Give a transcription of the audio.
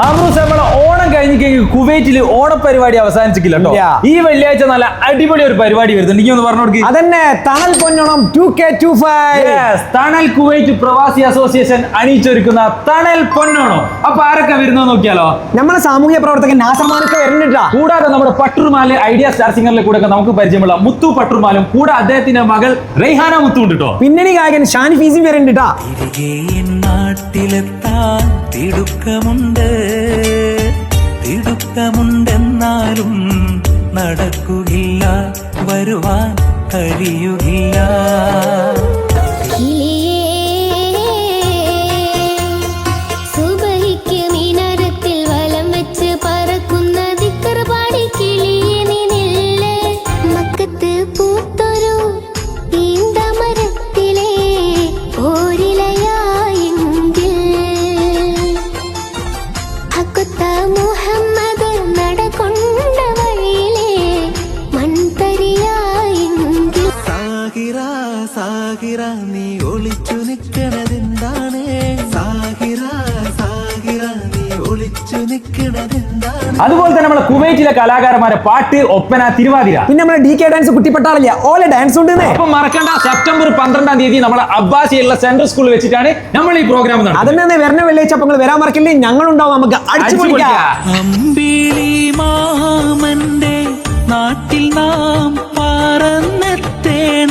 നമ്മളെ ഓണം കഴിഞ്ഞിട്ടെങ്കിൽ കുവൈറ്റിൽ ഓണപരിപാടി അവസാനിച്ചിട്ടില്ല കേട്ടോ. ഈ വെള്ളിയാഴ്ച നല്ല അടിപൊളി ഒരു പരിപാടി വരുന്നുണ്ട്. നീ ഒന്ന് പറഞ്ഞു കൊടുക്ക്. അതന്നെ Thanal Ponnonam two K two five Yes, Thanal Kuwait പ്രവാസി അസോസിയേഷൻ അണിയിച്ചൊരുക്കുന്ന തണൽ പൊന്നോണം. അപ്പൊ ആരൊക്കെ വരുന്നത് നോക്കിയാലോ? നമ്മളെ സാമൂഹ്യ പ്രവർത്തകൻ നാസമാനൊക്കെ വരുന്നുണ്ടാ കൂടാതെ നമ്മുടെ പട്ടുമാൽ ഐഡിയ സ്റ്റാർ സിംഗറിലെ കൂടെ നമുക്ക് പരിചയമുള്ള മുത്തു പട്ടുറുമാലും കൂടെ അദ്ദേഹത്തിന്റെ മകൾ റെയ്ഹാന മുത്തു ഉണ്ട് കേട്ടോ പിന്നണി ഗായകൻ ഷാനി ഫീസും വരുന്നുണ്ടാ തിരികെ എൻ നാട്ടിലെത്താൻ തിടുക്കമുണ്ട്. നടക്കുകയില്ല വരുവാൻ കഴിയുകയില്ല. സാഹിറ സാഹിറ നീ ഒളിച്ചു നിൽക്കണതെന്താണ്? സാഹിറ സാഹിറ നീ ഒളിച്ചു നിൽക്കണതെന്താണ്? അതുപോലെ തന്നെ നമ്മളെ കുവൈറ്റിലെ കലാകാരന്മാരെ പാട്ട് ഒപ്പന തിരുവാതിര. പിന്നെ നമ്മുടെ ഡി കെ ഡാൻസ് കുട്ടിപ്പെട്ടാളില്ല ഓലെ ഡാൻസ് ഉണ്ട് അപ്പൊ മറക്കണ്ട സെപ്റ്റംബർ പന്ത്രണ്ടാം തീയതി നമ്മുടെ അബ്ബാസിയുള്ള സെൻട്രൽ സ്കൂളിൽ വെച്ചിട്ടാണ് നമ്മൾ ഈ പ്രോഗ്രാം അതന്നെ വരുന്ന വെള്ളിയാഴ്ച അപ്പൊ വരാൻ മറക്കില്ലേ? ഞങ്ങളുണ്ടാവും നമുക്ക് അടിച്ചു പൊളിക്കാം. അമ്പിളി മാമന്റെ നാട്ടിൽ നാം പറന്നെത്തേണം.